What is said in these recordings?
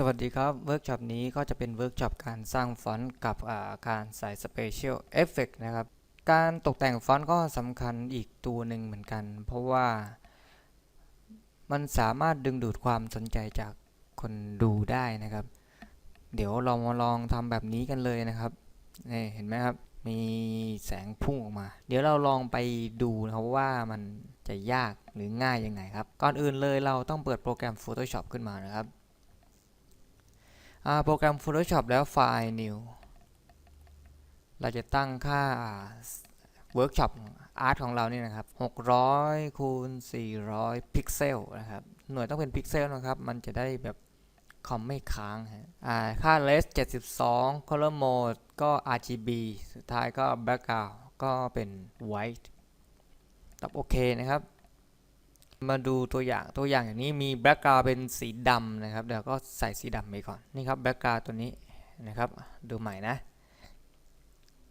สวัสดีครับ เวิร์กช็อปนี้ก็จะเป็นเวิร์กช็อปการสร้างฟอนต์กับาการใส่ Special Effect นะครับ การตกแต่งฟอนต์ก็สำคัญอีกตัวหนึ่งเหมือนกัน เพราะว่า มันสามารถดึงดูดความสนใจจากคนดูได้นะครับ เดี๋ยวเรามาลองทำแบบนี้กันเลยนะครับนี่เห็นไหมครับ มีแสงพุ่งออกมา เดี๋ยวเราลองไปดูนะครับว่ามันจะยากหรือง่ายยังไงครับ ก่อนอื่นเลยเราต้องเปิดโปรแกรม Photoshop ขึ้นมานะครับ โปรแกรม Photoshop แล้วไฟล์ New เราจะตั้งค่า Workshop Art ของเรานี่นะครับ 600 คูณ 400 พิกเซลนะครับ หน่วยต้องเป็นพิกเซลนะครับ มันจะได้แบบคอมไม่ค้างฮะค่า res 72 color mode ก็ RGB สุดท้ายก็ background ก็เป็น white ตอบโอเคนะครับ มาดูตัวอย่างตัวอย่างอย่างนี้มี background เป็นสีดำนะครับเดี๋ยวก็ใส่สีดำไปก่อนนี่ครับ background ตัวนี้นะครับดูใหม่นะ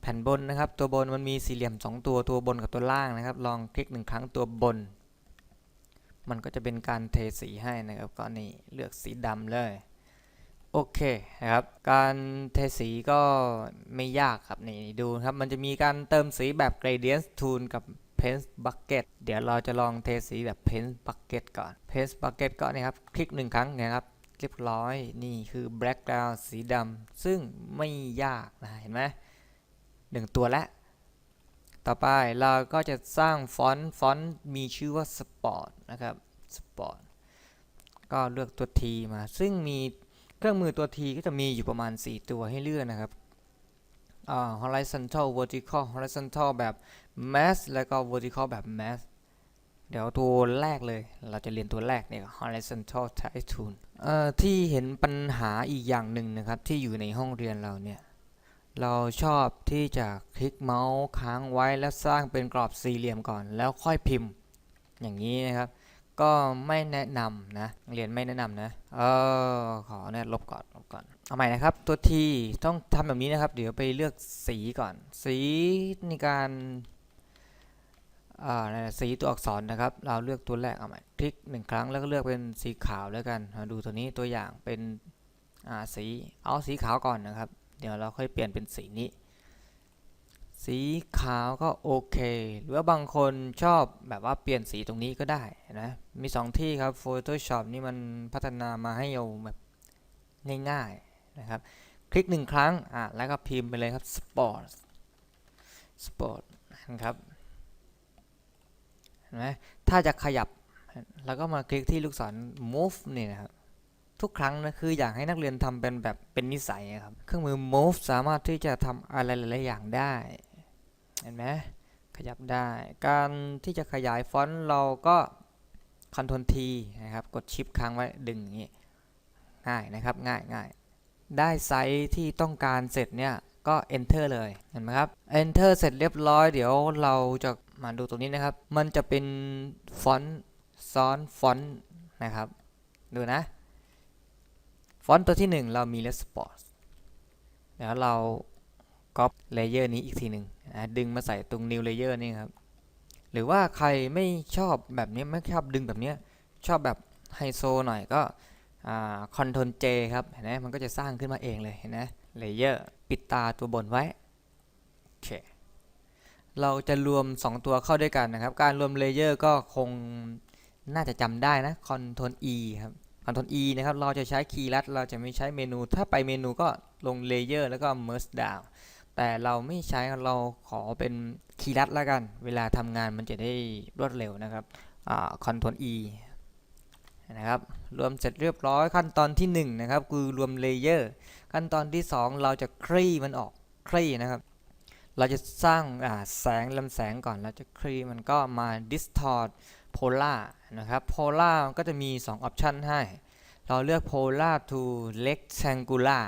แผ่นบนนะครับ ตัวบนมันมีสี่เหลี่ยม 2 ตัวตัวบนกับตัวล่างนะครับ ลองคลิกหนึ่งครั้งตัวบน มันก็จะเป็นการเทสีให้นะครับก็นี่เลือกสีดำเลยโอเคนะครับ การเทสีก็ไม่ยากครับนี่ดูครับมันจะมีการเติมสีแบบ gradient tool กับ paint bucket เดี๋ยวเราจะลองเทสีแบบ paint bucket ก่อน paint bucket ก็นี่ครับ คลิกหนึ่งครั้งนะครับเรียบร้อยนี่คือ background สีดำซึ่งไม่ยากนะเห็นไหมหนึ่งตัวแล้วต่อไปเราก็จะสร้างฟอนต์ฟอนต์มีชื่อว่า sport นะครับ sport ก็เลือกตัว T มา ซึ่งมีเครื่องมือตัว T ก็จะมีอยู่ประมาณ 4 ตัวให้เลือกนะครับ horizontal vertical horizontal แบบ mass แล้วก็ vertical แบบ mass เดี๋ยวตัวแรกเลย เราจะเรียนตัวแรกเนี่ย horizontal type tool ที่เห็นปัญหาอีกอย่างหนึ่งนะครับ ที่อยู่ในห้องเรียนเราเนี่ย เราชอบที่จะคลิกเมาส์ค้างไว้แล้วสร้างเป็นกรอบสี่เหลี่ยมก่อน แล้วค่อยพิมพ์อย่างนี้นะครับ ก็ไม่แนะนำนะเรียนไม่แนะนำนะเออขอเนี่ยลบก่อนลบก่อนเอาใหม่นะครับ ตัวทีต้องทำแบบนี้นะครับ เดี๋ยวไปเลือกสีก่อน สีในการสีตัวอักษรนะครับ เราเลือกตัวแรกเอาใหม่คลิกหนึ่งครั้งแล้วก็เลือกเป็นสีขาวแล้วกันมาดูตัวนี้ตัวอย่างเป็นสีเอาสีขาวก่อนนะครับ เดี๋ยวเราค่อยเปลี่ยนเป็นสีนี้ สีขาวก็โอเค หรือว่าบางคนชอบแบบว่าเปลี่ยนสีตรงนี้ก็ได้นะ มี 2 ที่ครับ Photoshop นี่มันพัฒนามาให้เราแบบง่ายๆนะครับ คลิกหนึ่งครั้งอะแล้วก็พิมพ์ไปเลยครับ Sport Sport นะครับเห็นไหมถ้าจะขยับแล้วก็มาคลิกที่ลูกศร move นี่นะครับทุกครั้งนะคืออยากให้นักเรียนทำเป็นแบบเป็นนิสัยอะครับ เครื่องมือ move สามารถที่จะทำอะไรหลายๆอย่างได้ เห็นไหมขยับได้ การที่จะขยายฟอนต์เราก็ Ctrl T นะครับ กดชิปค้างไว้ดึงอย่างนี้ ง่ายนะครับ ง่ายง่ายได้ไซส์ที่ต้องการเสร็จเนี่ย ก็ enter เลย เห็นไหมครับ enter เสร็จเรียบร้อย เดี๋ยวเราจะมาดูตรงนี้นะครับ มันจะเป็นฟอนต์ซ้อนฟอนต์นะครับ ดูนะ ฟอนต์ตัวที่ 1 เรามี Response เดี๋ยวเรา ก๊อปเลเยอร์นี้อีกทีหนึ่งดึงมาใส่ตรง New Layer นี่ครับ หรือว่าใครไม่ชอบแบบนี้ไม่ชอบดึงแบบนี้ชอบแบบไฮโซหน่อยก็คอนโทรล J ครับเห็นไหมมันก็จะสร้างขึ้นมาเองเลยเห็นไหมเลเยอร์ปิดตาตัวบนไว้โอเคเราจะรวม 2 ตัวเข้าด้วยกันนะครับ การรวมเลเยอร์ก็คงน่าจะจำได้นะคอนโทรล E ครับคอนโทรล E นะครับ เราจะใช้คีย์ลัด เราจะไม่ใช้เมนู ถ้าไปเมนูก็ลง Layer แล้วก็ Merge Down แต่เราไม่ใช้เราขอเป็นคีย์ลัดแล้วกัน เวลาทำงานมันจะได้รวดเร็วนะครับคอนโทรล E นะครับ รวมเสร็จเรียบร้อยขั้นตอนที่1นะครับคือรวม Layer ขั้นตอนที่ 2 เราจะคลี่มันออกคลี่นะครับ เราจะสร้างแสงลำแสงก่อนเราจะคลี่มันก็มา distort polar นะครับ polar ก็จะมี2ออปชันให้ เราเลือก polar to rectangular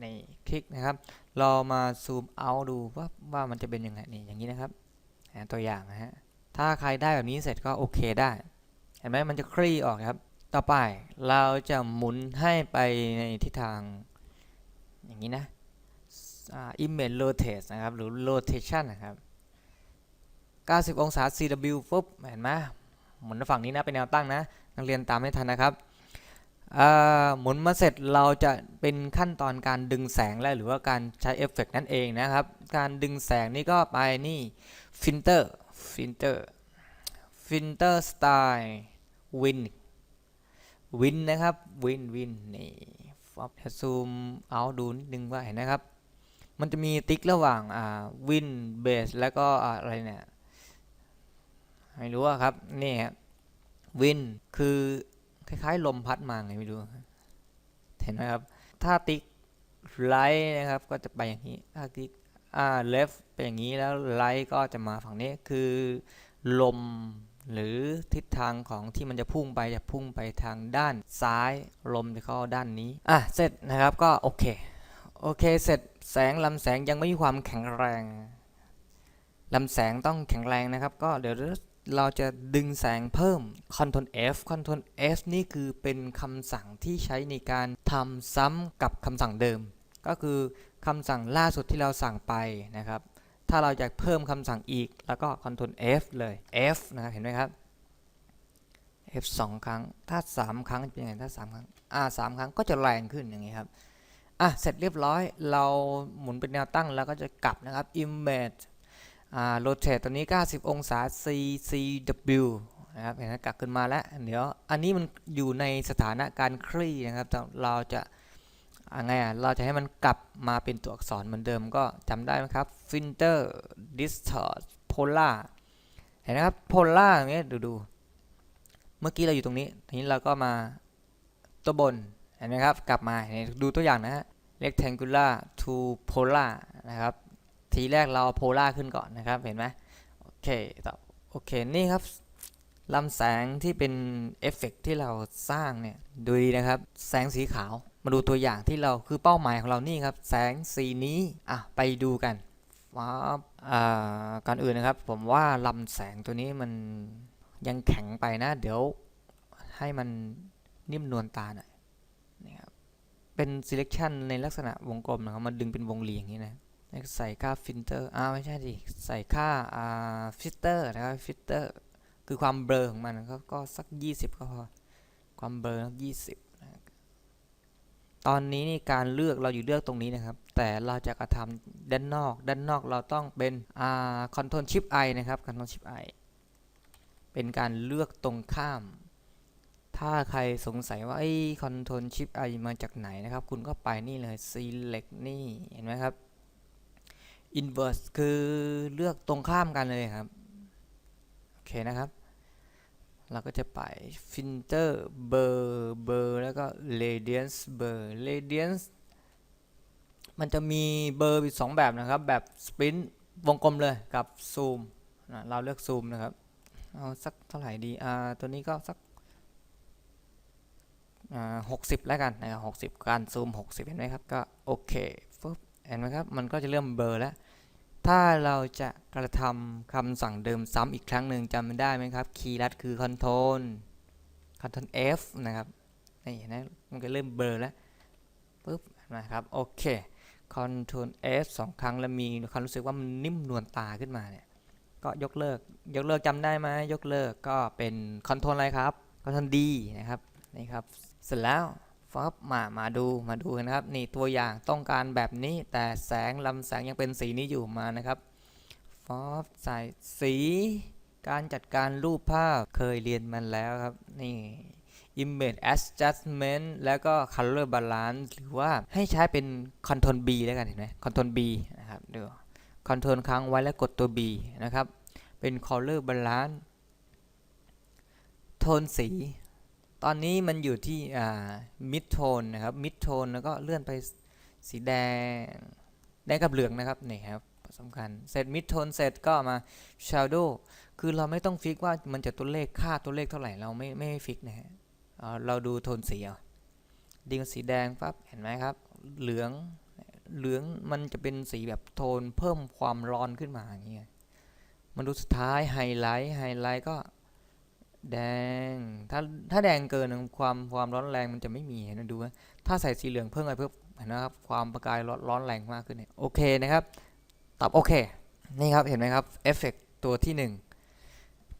ในคลิกนะครับ เรามาซูมเอาดูว่าว่ามันจะเป็นยังไงนี่อย่างนี้นะครับตัวอย่างนะฮะถ้าใครได้แบบนี้เสร็จก็โอเคได้ เห็นไหมมันจะคลี่ออกครับ ต่อไปเราจะหมุนให้ไปในทิศทาง อย่างนี้นะ image rotate นะครับ หรือ rotation นะครับ 90 องศา CW ปุ๊บเห็นไหมหมุนฝั่งนี้นะเป็นแนวตั้งนะ นักเรียนตามให้ทันนะครับ หมุนมาเสร็จเราจะเป็นขั้นตอนการดึงแสงแล้วหรือว่าการใช้เอฟเฟกต์นั่นเองนะครับ การดึงแสงนี่ก็ไปนี่ฟิลเตอร์ฟิลเตอร์ฟิลเตอร์สไตล์วินวินนะครับวินวินนี่ฟอบซูมเอาดูนิดนึงว่าเห็นนะครับ มันจะมีติ๊กระหว่างอ่าวินเบสแล้วก็อ่าอะไรเนี่ยไม่รู้อะครับนี่ฮะวินคือ คล้ายๆ ลมพัดมาไงไม่รู้เห็นไหมครับ ถ้าติ๊กไลท์นะครับก็จะไปอย่างนี้ ถ้าติ๊กอ่า left เป็นอย่างนี้แล้วไลท์ก็จะมาฝั่งนี้คือลมหรือทิศทางของที่มันจะพุ่งไปจะพุ่งไปทางด้านซ้ายลมจะเข้าด้านนี้อะเสร็จนะครับก็โอเคโอเคเสร็จแสงลำแสงยังไม่มีความแข็งแรงลำแสงต้องแข็งแรงนะครับ ก็เดี๋ยว เราจะดึงแสงเพิ่ม Ctrl F Ctrl F นี่คือเป็นคำสั่งที่ใช้ในการทำซ้ำกับคำสั่งเดิม ก็คือคำสั่งล่าสุดที่เราสั่งไปนะครับ ถ้าเราอยากเพิ่มคำสั่งอีก แล้วก็ Ctrl F เลย F นะครับ เห็นไหมครับ F 2 ครั้ง ถ้า 3 ครั้งเป็นยังไง ถ้า 3 ครั้ง อ่า3ครั้งก็จะแรงขึ้นอย่างนี้ครับ อะ เสร็จเรียบร้อย เราหมุนเป็นแนวตั้งแล้วก็จะกลับนะครับ Image อ่า rotate ตัวนี้ 90 องศา CCW นะครับเห็นไหมกลับขึ้นมาแล้ว เดี๋ยวอันนี้มันอยู่ในสถานะการคลี่นะครับ เราจะอไงอะ เราจะให้มันกลับมาเป็นตัวอักษรเหมือนเดิมก็จำได้ไหมครับ filter distort polar เห็นไหมครับ polar อย่างเงี้ยดูดูเมื่อกี้เราอยู่ตรงนี้ ทีนี้เราก็มาตัวบน เห็นไหมครับ กลับมาดูตัวอย่างนะฮะ rectangular to polar นะครับ ทีแรกเราโพล่าขึ้นก่อนนะครับ เห็นไหมโอเคต่อโอเค นี่ครับลำแสงที่เป็นเอฟเฟกต์ที่เราสร้างเนี่ยดูดีนะครับ แสงสีขาว มาดูตัวอย่างที่เราคือเป้าหมายของเรานี่ครับ แสงสีนี้อะไปดูกันว้าบอ่าก่อนอื่นนะครับ ผมว่าลำแสงตัวนี้มันยังแข็งไปนะ เดี๋ยวให้มันนิ่มนวลตาหน่อยนี่ครับเป็น selection ในลักษณะวงกลมนะครับมันดึงเป็นวงรีอย่างนี้นะ ใส่ค่าฟิลเตอร์อ่าไม่ใช่ดิ ใส่ค่าอ่าฟิลเตอร์นะครับฟิลเตอร์คือความเบลอของมันก็ก็สัก 20 ก็พอ ความเบลอยี่สิบนะตอนนี้นี่การเลือกเราอยู่เลือกตรงนี้นะครับ แต่เราจะกระทำด้านนอก ด้านนอกเราต้องเป็นอ่า Control Shift I นะครับ Control Shift I เป็นการเลือกตรงข้าม ถ้าใครสงสัยว่าไอ้ Control Shift I มาจากไหนนะครับ คุณก็ไปนี่เลย Select นี่เห็นไหมครับ inverse คือเลือกตรงข้ามกันเลยครับ โอเคนะครับ เราก็จะไป filter blur blur แล้วก็ radiance blur radiance มันจะมีเบอร์อีกสองแบบนะครับ แบบ sprint วงกลมเลยกับ zoom นะเราเลือก zoom นะครับ เอาสักเท่าไหร่ดี อ่า ตัวนี้ก็สักอ่าหกสิบแล้วกันนะครับหกสิบการซูมหกสิบเห็นไหมครับ ก็โอเค เห็นไหมครับ มันก็จะเริ่มเบลอแล้ว ถ้าเราจะกระทำคำสั่งเดิมซ้ำอีกครั้งหนึ่งจำได้ไหมครับ คีย์ลัดคือ Control Control F นะครับ นี่เห็นไหมมันก็เริ่มเบลอแล้วปุ๊บนะครับ โอเค Control F สองครั้งแล้วมีความรู้สึกว่ามันนิ่มนวลตาขึ้นมาเนี่ย ก็ยกเลิก ยกเลิกจำได้ไหมยกเลิกก็เป็น Control อะไรครับ Control D นะครับ นี่ครับ เสร็จแล้ว ฟับมามาดูมาดูนนะครับ นี่ตัวอย่างต้องการแบบนี้แต่แสงลำแสงยังเป็นสีนี้อยู่มานะครับฟอบใส่สี การจัดการรูปภาพเคยเรียนมันแล้วครับ นี่ image adjustment แล้วก็ color balance หรือว่าให้ใช้เป็น control B แล้วกันเห็นไหม control B นะครับเดี๋ยว control ค้างไว้แล้วกดตัว B นะครับ เป็น color balance โทนสี ตอนนี้มันอยู่ที่อ่า mid tone นะครับ mid tone แล้วก็เลื่อนไปสีแดงแดงกับเหลืองนะครับนี่ครับสำคัญเสร็จ mid tone เสร็จก็มา shadow คือเราไม่ต้องฟิกว่ามันจะตัวเลขค่าตัวเลขเท่าไหร่เราไม่ไม่ฟิกนะฮะเเราดูโทนสีเอาดึงสีแดงปั๊บเห็นไหมครับ เหลืองเหลืองมันจะเป็นสีแบบโทนเพิ่มความร้อนขึ้นมาอย่างเงี้ยมาดูสุดท้ายไฮไลท์ไฮไลท์ก็ แดง ถ้าถ้าแดงเกินความความร้อนแรงมันจะไม่มีเห็นไหมดูนะถ้าใส่สีเหลืองเพิ่มไปเพิ่มเห็นนะครับความประกายร้อนร้อนแรงมากขึ้นเนี่ยโอเคนะครับตอบโอเคนี่ครับเห็นไหมครับเอฟเฟกตัวที่หนึ่ง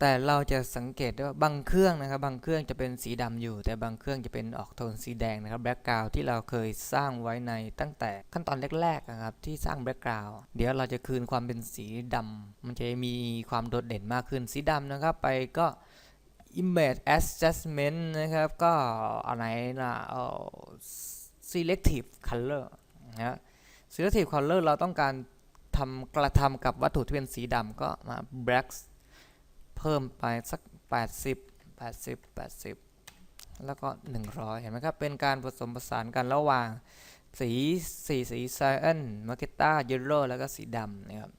แต่เราจะสังเกตได้ว่าบางเครื่องนะครับบางเครื่องจะเป็นสีดำอยู่ แต่บางเครื่องจะเป็นออกโทนสีแดงนะครับแบ็กกราวที่เราเคยสร้างไว้ในตั้งแต่ขั้นตอนแรกๆนะครับที่สร้างแบ็กกราวเดี๋ยวเราจะคืนความเป็นสีดำมันจะมีความโดดเด่นมากขึ้นสีดำนะครับไปก็ image adjustment นะครับ ก็อะไรนะเอ่อ selective color นะ selective color เราต้องการทำกระทำกับวัตถุที่เป็นสีดำก็มา black เพิ่มไปสัก 80 80 80 แล้วก็ 100 เห็นไหมครับ เป็นการผสมผสานกันระหว่างสีสีสีไซแอนมาร์เกต้าเยลโล่แล้วก็สีดำนะครับ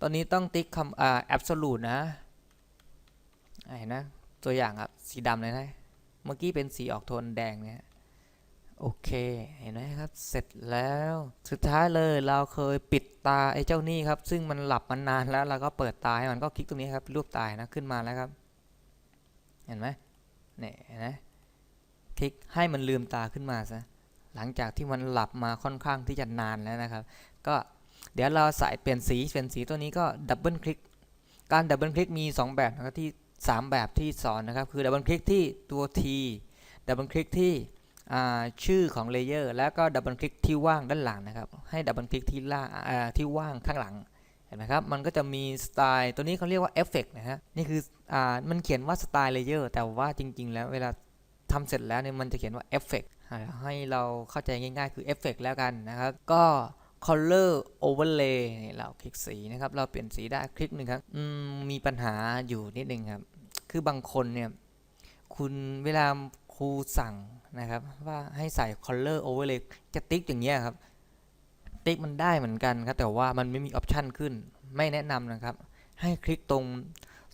ตอนนี้ต้องติ๊กคำอ่า absolute นะอ่าเห็นนะ ตัวอย่างครับสีดำเลยนะ เมื่อกี้เป็นสีออกโทนแดงเนี่ยโอเค เห็นไหมครับ เสร็จแล้ว สุดท้ายเลยเราเคยปิดตาไอ้เจ้านี่ครับ ซึ่งมันหลับมานานแล้วเราก็เปิดตาให้มันก็คลิกตรงนี้ครับรูปตายนะขึ้นมาแล้วครับ เห็นไหมเนี่ยนไหมคลิกให้มันลืมตาขึ้นมาซะ หลังจากที่มันหลับมาค่อนข้างที่จะนานแล้วนะครับ ก็เดี๋ยวเราใส่เปลี่ยนสีเปลี่ยนสีตัวนี้ก็ดับเบิลคลิก การดับเบิลคลิกมี 2 แบบนะครับที่ 3 แบบที่สอนนะครับ คือดับเบิลคลิกที่ตัว T ดับเบิลคลิกที่ชื่อของเลเยอร์แล้วก็ดับเบิลคลิกที่ว่างด้านหลังนะครับ ให้ดับเบิลคลิกที่ล่างที่ว่างข้างหลังเห็นไหมครับ มันก็จะมีสไตล์ตัวนี้เขาเรียกว่าเอฟเฟกนะฮะนี่คืออมันเขียนว่าสไตล์เลเยอร์แต่ว่าจริง ๆ แล้วเวลาทำเสร็จแล้วเนี่ยมันจะเขียนว่าเอฟเฟกให้เราเข้าใจง่าย ๆ คือเอฟเฟกแล้วกันนะครับ ก็ color overlay เราคลิกสีนะครับ เราเปลี่ยนสีได้คลิกหนึ่งครับมมีปัญหาอยู่นิดนึงครับ คือบางคนเนี่ยคุณเวลาครูสั่งนะครับว่าให้ใส่ color overlay จะติ๊กอย่างเงี้ยครับ ติ๊กมันได้เหมือนกันครับ แต่ว่ามันไม่มีออปชันขึ้น ไม่แนะนำนะครับ ให้คลิกตรง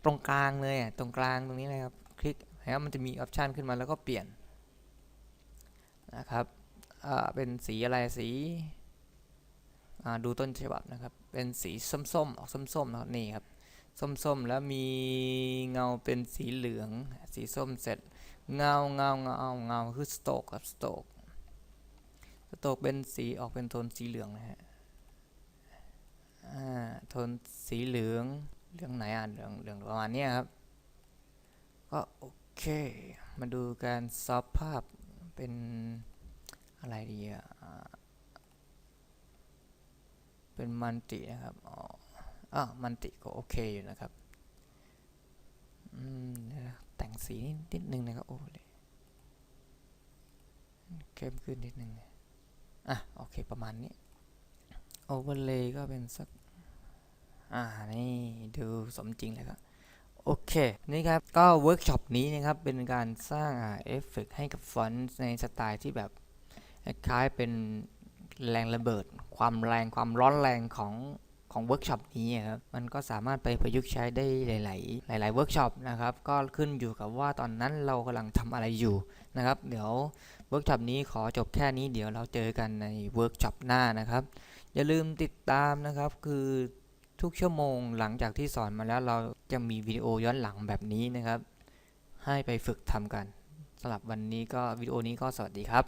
ตรงกลางเลยตรงกลางตรงนี้เลยครับ คลิกแล้วมันจะมีออปชันขึ้นมาแล้วก็เปลี่ยนนะครับเป็นสีอะไรสีดูต้นฉบับนะครับ เป็นสีส้มๆออกส้มๆนะครับนี่ครับ ส้มๆ แล้วมีเงาเป็นสีเหลือง สีส้มเสร็จ เงาเงาเงาเงาคือสโตกครับสโตกสโตกเป็นสีออกเป็นโทนสีเหลืองนะฮะโทนสีเหลืองเหลืองไหนอะเหลืองเหลืองประมาณเนี้ยครับก็โอเค มาดูการซอฟภาพเป็นอะไรดีอะเป็นมันตินะครับอ๋อ อะมันติก็โอเคอยู่นะครับอืมแต่งสีนิดนึงนะครับโอ้เลยเข้มขึ้นนิดนึงอะโอเคประมาณนี้โอเวอร์เลย์ก็เป็นสักอ่านี่ดูสมจริงเลยครับโอเค นี่ครับ ก็เวิร์กช็อปนี้นะครับ เป็นการสร้างเอฟเฟกให้กับฟอนต์ในสไตล์ที่แบบคล้ายเป็นแรงระเบิด ความแรงความร้อนแรงของ ของเวิร์กช็อปนี้ครับมันก็สามารถไปประยุกต์ใช้ได้หลาย ๆ หลาย ๆ เวิร์กช็อปนะครับก็ขึ้นอยู่กับว่าตอนนั้นเรากำลังทำอะไรอยู่นะครับเดี๋ยวเวิร์กช็อปนี้ขอจบแค่นี้เดี๋ยวเราเจอกันในเวิร์กช็อปหน้านะครับ อย่าลืมติดตามนะครับคือทุกชั่วโมงหลังจากที่สอนมาแล้วเราจะมีวิดีโอย้อนหลังแบบนี้นะครับ ให้ไปฝึกทำกันสำหรับวันนี้ก็วิดีโอนี้ก็สวัสดีครับ